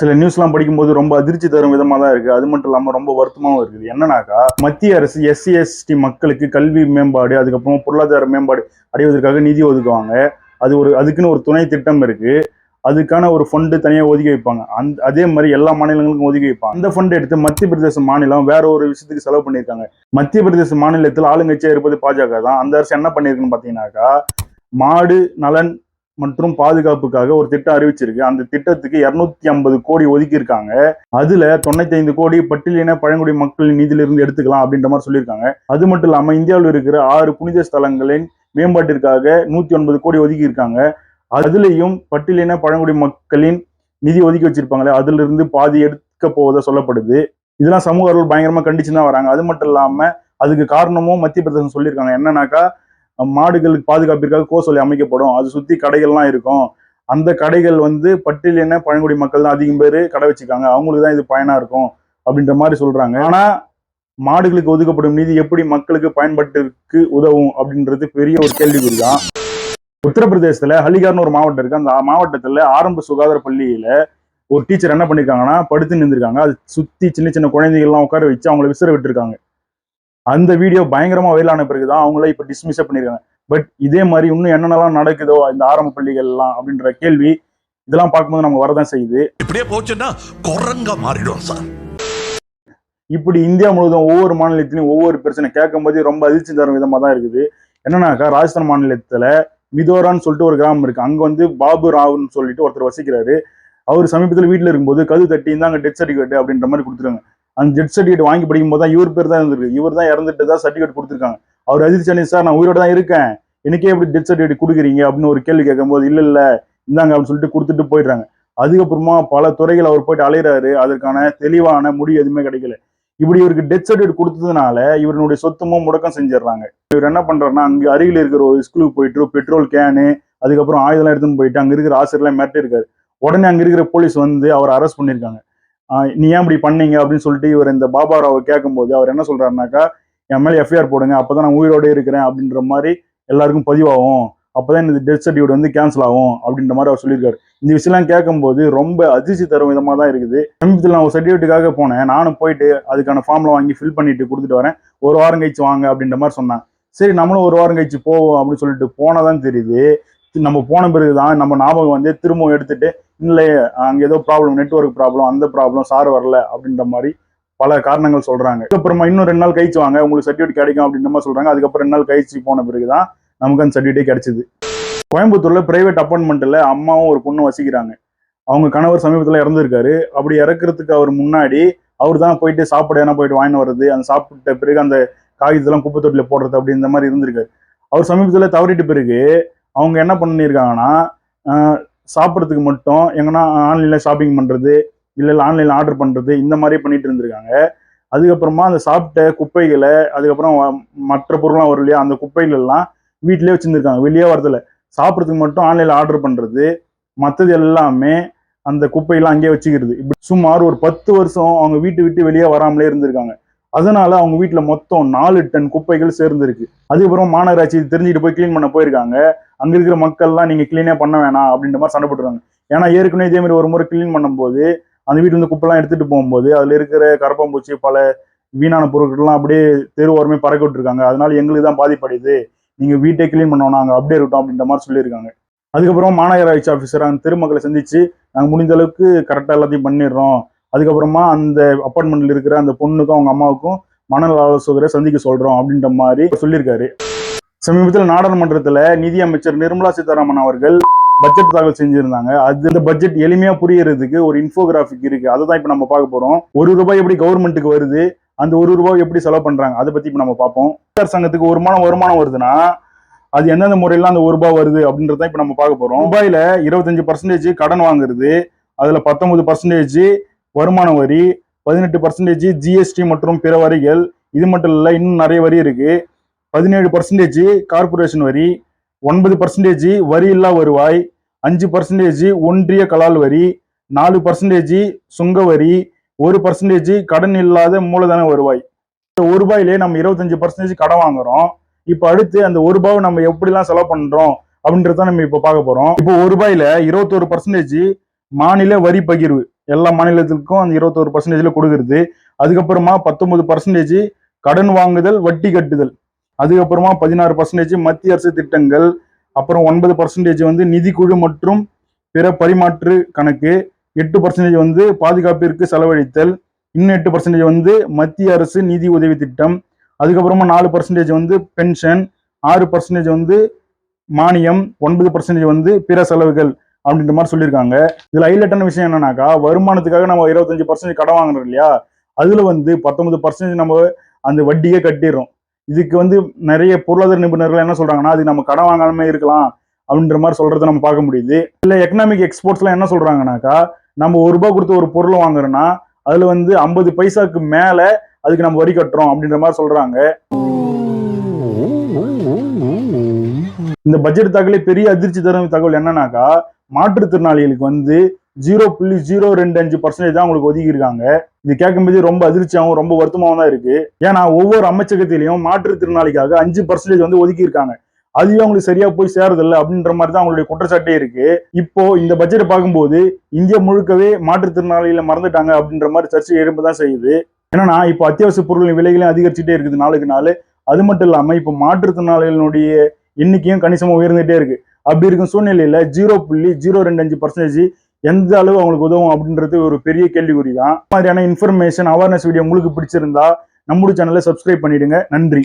சில நியூஸ்லாம் படிக்கும்போது ரொம்ப அதிர்ச்சி தரும் விதமாக தான் இருக்குது அது மட்டும் இல்லாமல் ரொம்ப வருத்தமாகவும் இருக்குது. என்னன்னாக்கா மத்திய அரசு எஸ்சி எஸ்டி மக்களுக்கு கல்வி மேம்பாடு அதுக்கப்புறம் பொருளாதார மேம்பாடு அடைவதற்காக நிதி ஒதுக்குவாங்க. அது ஒரு அதுக்குன்னு ஒரு துணை திட்டம் இருக்குது அதுக்கான ஒரு ஃபண்டு தனியாக ஒதுக்கி வைப்பாங்க. அந்த அதே மாதிரி எல்லா மாநிலங்களுக்கும் ஒதுக்கி வைப்பாங்க. அந்த ஃபண்டை எடுத்து மத்திய பிரதேச மாநிலம் வேற ஒரு விஷயத்துக்கு செலவு பண்ணியிருக்காங்க. மத்திய பிரதேச மாநிலத்தில் ஆளுங்கட்சியாக இருப்பது பாஜக தான். அந்த அரசு என்ன பண்ணியிருக்குன்னு பார்த்தீங்கன்னாக்கா மாடு நலன் மற்றும் பாதுகாப்புக்காக ஒரு திட்டம் அறிவிச்சிருக்கு. அந்த திட்டத்துக்கு இருநூத்தி ஐம்பது கோடி ஒதுக்கியிருக்காங்க. அதுல தொண்ணூத்தி ஐந்து கோடி பட்டியலின பழங்குடி மக்களின் நிதியிலிருந்து எடுத்துக்கலாம் அப்படின்ற மாதிரி சொல்லியிருக்காங்க. அது மட்டும் இல்லாம இந்தியாவில் இருக்கிற ஆறு புனித ஸ்தலங்களின் மேம்பாட்டிற்காக நூத்தி ஒன்பது கோடி ஒதுக்கி இருக்காங்க அதுலயும் பட்டியலின பழங்குடி மக்களின் நிதி ஒதுக்கி வச்சிருப்பாங்களே அதுல இருந்து பாதி எடுக்க போவதா சொல்லப்படுது. இதெல்லாம் சமூக ஆர்வலர் பயங்கரமா கண்டிச்சு தான் வராங்க. அது மட்டும் இல்லாம அதுக்கு காரணமும் மத்திய பிரதேசம் சொல்லியிருக்காங்க. என்னன்னாக்கா மாடுகளுக்கு பாதுகாப்பிற்காக கோசொலி அமைக்கப்படும். அது சுத்தி கடைகள்லாம் இருக்கும். அந்த கடைகள் வந்து பட்டியலின பழங்குடி மக்கள் தான் அதிகம் பேர் கடை வச்சிருக்காங்க. அவங்களுக்கு தான் இது பயனா இருக்கும் அப்படின்ற மாதிரி சொல்றாங்க. ஆனா மாடுகளுக்கு ஒதுக்கப்படும் நிதி எப்படி மக்களுக்கு பயன்பாட்டிற்கு உதவும் அப்படின்றது பெரிய ஒரு கேள்விக்குறி தான் உத்தரப்பிரதேசத்துல ஹலிகார்னு ஒரு மாவட்டம் இருக்கு. அந்த மாவட்டத்துல ஆரம்ப சுகாதார பள்ளியில ஒரு டீச்சர் என்ன பண்ணிருக்காங்கன்னா படுத்து நின்றுருக்காங்க அது சுத்தி சின்ன சின்ன குழந்தைகள்லாம் உட்கார வச்சு அவங்கள விசிற விட்டுருக்காங்க. அந்த வீடியோ பயங்கரமா வைரலான பிறகுதான் அவங்கள இப்ப டிஸ்மிஸ் பண்ணிருக்காங்க. பட் இதே மாதிரி இன்னும் என்னென்னலாம் நடக்குதோ இந்த ஆரம்ப பள்ளிகள் எல்லாம் அப்படின்ற கேள்வி இதெல்லாம் பார்க்கும்போது நமக்கு வரதான் செய்யுது. இப்படியே போச்சுன்னா குரங்கா மாறிடும் சார். இப்படி இந்தியா முழுவதும் ஒவ்வொரு மாநிலத்திலையும் ஒவ்வொரு பிரச்சனை கேட்கும் போது ரொம்ப அதிர்ச்சி தரும் விதமா தான் இருக்குது. என்னன்னாக்கா ராஜஸ்தான் மாநிலத்துல மிதோரான்னு சொல்லிட்டு ஒரு கிராமம் இருக்கு. அங்க வந்து பாபு ராவ்னு சொல்லிட்டு ஒருத்தர் வசிக்கிறாரு. அவர் சமீபத்தில் வீட்டில் இருக்கும்போது கது தட்டி இந்தாங்க டெத் சர்டிஃபிகேட் அப்படின்ற மாதிரி கொடுத்துருங்க அந்த டெத் சர்டிஃபிகேட் வாங்கி படிக்கும் போது தான் இவர் பேர் தான் இருந்திருக்கு. இவர் தான் இறந்துட்டு தான் சர்டிஃபிகேட் கொடுத்துருக்காங்க. அவர் அஜித் சனி சார் நான் உயிரோட தான் இருக்கேன். எனக்கே எப்படி டெத் சர்டிஃபிகேட் கொடுக்குறீங்க அப்படின்னு ஒரு கேள்வி கேட்கும்போது இல்லை இல்லை இந்தாங்க அப்படின்னு சொல்லிட்டு கொடுத்துட்டு போயிடுறாங்க. அதுக்கப்புறமா பல துறைகள் அவர் போயிட்டு அலையிறாரு. அதற்கான தெளிவான முடிவு எதுவுமே கிடைக்கல. இப்படி இவருக்கு டெத் சர்டிஃபிகேட் கொடுத்ததுனால இவருடைய சொத்துமும் முடக்கம் செஞ்சிடறாங்க. இவர் என்ன பண்றாருன்னா அங்கே அருகில் இருக்கிற ஒரு ஸ்கூலுக்கு போயிட்டு பெட்ரோல் கேனு அதுக்கப்புறம் ஆயுதம் எடுத்துன்னு போயிட்டு அங்கே இருக்கிற ஆசிரியர்லாம் மிரட்டி இருக்காரு உடனே அங்கே இருக்கிற போலீஸ் வந்து அவரை அரெஸ்ட் பண்ணியிருக்காங்க. நீ ஏன் இப்படி பண்ணீங்க அப்படின்னு சொல்லிட்டு இவர் இந்த பாபா ராவை கேட்கும்போது அவர் என்ன சொல்றாருனாக்கா என் மேல எஃப்ஐஆர் போடுங்க அப்பதான் நான் உயிரோடு இருக்கிறேன் அப்படின்ற மாதிரி எல்லாருக்கும் பதிவாகும். அப்போதான் இந்த டெத் சர்டிஃபிகேட் வந்து கேன்சல் ஆகும் அப்படின்ற மாதிரி அவர் சொல்லியிருக்காரு. இந்த விஷயம்லாம் கேட்கும்போது ரொம்ப அதிர்ச்சி தரும் விதமாக தான் இருக்குது. சமீபத்தில் நான் ஒரு சர்டிஃபிகேட்டுக்காக போனேன். நானும் போயிட்டு அதுக்கான ஃபார்ம்ல வாங்கி ஃபில் பண்ணிட்டு கொடுத்துட்டு வரேன். ஒரு வாரம் கழிச்சு வாங்க அப்படின்ற மாதிரி சொன்னேன். சரி நம்மளும் ஒரு வாரம் கழிச்சு போவோம் அப்படின்னு சொல்லிட்டு போனதான் தெரியுது. நம்ம போன பிறகு தான் நம்ம ஞாபகம் வந்து திரும்பவும் எடுத்துட்டு இல்லை அங்கே ஏதோ ப்ராப்ளம் நெட்வொர்க் ப்ராப்ளம் அந்த ப்ராப்ளம் சார் வரல அப்படின்ற மாதிரி பல காரணங்கள் சொல்றாங்க. அதுக்கப்புறமா இன்னும் ரெண்டு நாள் கழிச்சு வாங்க உங்களுக்கு சர்டிஃபிகேட் கிடைக்கும் அப்படின்ற மாதிரி சொல்றாங்க. அதுக்கப்புறம் ரெண்டு நாள் கழிச்சு போன பிறகு தான் நமக்கு அந்த சர்டிஃபிகேட் கிடைச்சிது. கோயம்புத்தூர்ல பிரைவேட் அப்பார்ட்மெண்ட்ல அம்மாவும் ஒரு பொண்ணும் வசிக்கிறாங்க. அவங்க கணவர் சமீபத்தில் இறந்துருக்காரு. அப்படி இறக்குறதுக்கு அவர் முன்னாடி அவர் தான் போயிட்டு சாப்பிட ஏன்னா போயிட்டு வாங்கிட்டு வர்றது அந்த சாப்பிட்ட பிறகு அந்த காகிதத்தெல்லாம் குப்பை தொட்டில போடுறது அப்படி இந்த மாதிரி இருந்திருக்காரு. அவர் சமீபத்தில் தவறிட்ட பிறகு அவங்க என்ன பண்ணியிருக்காங்கன்னா சாப்பிட்றதுக்கு மட்டும் எங்கன்னா ஆன்லைனில் ஷாப்பிங் பண்ணுறது இல்லை இல்லை ஆன்லைனில் ஆர்டர் பண்ணுறது இந்த மாதிரி பண்ணிட்டு இருந்திருக்காங்க. அதுக்கப்புறமா அந்த சாப்பிட்ட குப்பைகளை அதுக்கப்புறம் வ- மற்ற பொருள்லாம் வரும் இல்லையா அந்த குப்பைகளெல்லாம் வீட்டிலே வீட்டிலேயே வச்சுருந்துருக்காங்க. வெளியே வரதில்ல. சாப்பிட்றதுக்கு மட்டும் ஆன்லைனில் ஆர்டர் பண்ணுறது மற்றது எல்லாமே அந்த குப்பையெல்லாம் அங்கேயே வச்சுக்கிறது. இப்படி சுமார் ஒரு பத்து வருஷம் அவங்க வீட்டு விட்டு வெளியே வராமலே இருந்திருக்காங்க. அதனால அவங்க வீட்டில் மொத்தம் நாலு டன் குப்பைகள் சேர்ந்துருக்கு. அதுக்கப்புறம் மாநகராட்சி தெரிஞ்சுட்டு போய் க்ளீன் பண்ண போயிருக்காங்க. அங்க இருக்கிற மக்கள்லாம் நீங்க கிளீனே பண்ண வேணாம் அப்படின்ற மாதிரி சண்டை போட்டுருவாங்க. ஏன்னா ஏற்கனவே இதே மாதிரி ஒரு முறை கிளீன் பண்ணும்போது அந்த வீட்டுல இருந்து குப்பைலாம் எடுத்துட்டு போகும்போது அதுல இருக்கிற கரப்பாம்பூச்சி பல வீணான பொருட்கள்லாம் அப்படியே தெரு ஓரமே பறக்க விட்டுருக்காங்க. அதனால எங்களுக்கு தான் பாதிப்படையுது. நீங்க வீட்டை க்ளீன் பண்ணோம் நாங்க அப்படியே இருக்கட்டும் அப்படின்ற மாதிரி சொல்லியிருக்காங்க. அதுக்கப்புறம் மாநகராட்சி ஆஃபீஸர் அந்த திருமக்களை சந்திச்சு நாங்கள் முடிந்த அளவுக்கு கரெக்டாக எல்லாத்தையும் பண்ணிடுறோம். அதுக்கப்புறமா அந்த அப்பார்ட்மெண்ட்ல இருக்கிற அந்த பொண்ணுக்கும் அவங்க அம்மாவுக்கும் மனநல ஆலோசகரை சந்திக்க சொல்றோம் அப்படின்ற மாதிரி சொல்லியிருக்காரு. சமீபத்தில் நாடாளுமன்றத்தில் நிதி அமைச்சர் நிர்மலா சீதாராமன் அவர்கள் பட்ஜெட் தாக்கல் செஞ்சிருந்தாங்க. அது இந்த பட்ஜெட் எளிமையா புரியறதுக்கு ஒரு இன்ஃபோகிராஃபிக் இருக்கு. அதை தான் இப்ப நம்ம பார்க்க போறோம். ஒரு ரூபாய் எப்படி கவர்மெண்ட்டுக்கு வருது? அந்த ஒரு ரூபாய் எப்படி செலவு பண்றாங்க? அதை பத்தி இப்ப நம்ம பார்ப்போம். சங்கத்துக்கு ஒரு மாதம் வருமானம் வருதுன்னா அது எந்தெந்த முறையில அந்த ஒரு ரூபாய் வருது அப்படின்றத இப்ப நம்ம பார்க்க போறோம். ரூபாயில இருபத்தஞ்சு பர்சன்டேஜ் கடன் வாங்குறது அதுல பத்தொன்பது பர்சன்டேஜ் வருமான வரி பதினெட்டு பர்சன்டேஜ் ஜிஎஸ்டி மற்றும் பிற வரிகள் இது மட்டும் இல்ல இன்னும் நிறைய வரி இருக்கு. பதினேழு பர்சன்டேஜ் கார்பரேஷன் வரி ஒன்பது பர்சன்டேஜ் வரி இல்லா வருவாய் அஞ்சு பர்சன்டேஜ் ஒன்றிய கலால் வரி நாலு பர்சன்டேஜ் சுங்க வரி ஒரு பர்சன்டேஜ் கடன் இல்லாத மூலதன வருவாய். இந்த ஒரு ரூபாயிலே நம்ம இருபத்தஞ்சு பர்சன்டேஜ் கடன் வாங்குறோம். இப்போ அடுத்து அந்த ஒரு ரூபாவை நம்ம எப்படிலாம் செலவு பண்றோம் அப்படின்றத நம்ம இப்போ பார்க்க போறோம். இப்போ ஒரு ரூபாயில இருபத்தொரு பர்சன்டேஜ் மாநில வரி பகிர்வு. எல்லா மாநிலத்திற்கும் அந்த இருபத்தோரு பர்சன்டேஜ்ல கொடுக்குறது. அதுக்கப்புறமா பத்தொன்பது பர்சன்டேஜ் கடன் வாங்குதல் வட்டி கட்டுதல். அதுக்கப்புறமா பதினாறு பர்சன்டேஜ் மத்திய அரசு திட்டங்கள் அப்புறம் ஒன்பது பர்சன்டேஜ் வந்து நிதிக்குழு மற்றும் பிற பரிமாற்று கணக்கு எட்டு பர்சன்டேஜ் வந்து பாதுகாப்பிற்கு செலவழித்தல் இன்னும் எட்டு பர்சன்டேஜ் வந்து மத்திய அரசு நிதி உதவி திட்டம் அதுக்கப்புறமா நாலு பர்சன்டேஜ் வந்து பென்ஷன் ஆறு பர்சன்டேஜ் வந்து மானியம் ஒன்பது பர்சன்டேஜ் வந்து பிற செலவுகள் அப்படின்ற மாதிரி சொல்லியிருக்காங்க. இதில் ஹைலைட்டான விஷயம் என்னன்னாக்கா வருமானத்துக்காக நம்ம இருபத்தஞ்சு பர்சன்டேஜ் கடன் வாங்குறோம் இல்லையா? அதில் வந்து பத்தொன்பது பர்சன்டேஜ் நம்ம அந்த வட்டியே கட்டிடுறோம். இதுக்கு வந்து நிறைய பொருளாதார நிபுணர்கள் என்ன சொல்றாங்கன்னா அது நம்ம கடன் வாங்காம இருக்கலாம் அப்படின்ற மாதிரி சொல்றதை நம்ம பார்க்க முடியுது. இல்லை எக்கனாமிக் எக்ஸ்போர்ட்ஸ்லாம் என்ன சொல்றாங்கனாக்கா நம்ம ஒரு ரூபாய் கொடுத்து ஒரு பொருள் வாங்குறோம்னா அதுல வந்து ஐம்பது பைசாக்கு மேல அதுக்கு நம்ம வரி கட்டுறோம் அப்படின்ற மாதிரி சொல்றாங்க. இந்த பட்ஜெட் தகவலே பெரிய அதிர்ச்சி தரும் தகவல் என்னன்னாக்கா மாற்றுத்திறனாளிகளுக்கு வந்து ஜீரோ புள்ளி ஜீரோ ரெண்டு அஞ்சு பர்சன்டேஜ் தான் உங்களுக்கு ஒதுக்கி இருக்காங்க இது கேட்கும்போது ரொம்ப அதிர்ச்சியாகவும் ரொம்ப வருத்தமாகவும் தான் இருக்கு. ஏன்னா ஒவ்வொரு அமைச்சகத்திலையும் மாற்றுத்திறனாளிக்காக அஞ்சு பர்சன்டேஜ் வந்து ஒதுக்கி இருக்காங்க அதுவே அவங்களுக்கு சரியா போய் சேரதில்லை அப்படின்ற மாதிரி தான் அவங்களுடைய குற்றச்சாட்டே இருக்கு. இப்போ இந்த பட்ஜெட்டை பார்க்கும்போது இந்தியா முழுக்கவே மாற்றுத்திறனாளிகளை மறந்துட்டாங்க அப்படின்ற மாதிரி சர்ச்சை எழும்பதான் செய்யுது. ஏன்னா இப்போ அத்தியாவசிய பொருளின் விலைகளையும் அதிகரிச்சுட்டே இருக்குது நாளுக்கு நாள். அது மட்டும் இல்லாமல் இப்போ மாற்றுத்திறனாளிகளுடைய எண்ணிக்கையும் கணிசமாக உயர்ந்துகிட்டே இருக்கு. அப்படி இருக்கும் சூழ்நிலையில ஜீரோ புள்ளி ஜீரோ ரெண்டு அஞ்சு பர்சன்டேஜ் எந்த அளவு அவங்களுக்கு உதவும் அப்படின்றது ஒரு பெரிய கேள்விக்குறி தான் மாதிரியான இன்ஃபர்மேஷன் அவேர்னஸ் வீடியோ உங்களுக்கு பிடிச்சிருந்தா நம்மளோட சேனலை சப்ஸ்கிரைப் பண்ணிடுங்க. நன்றி.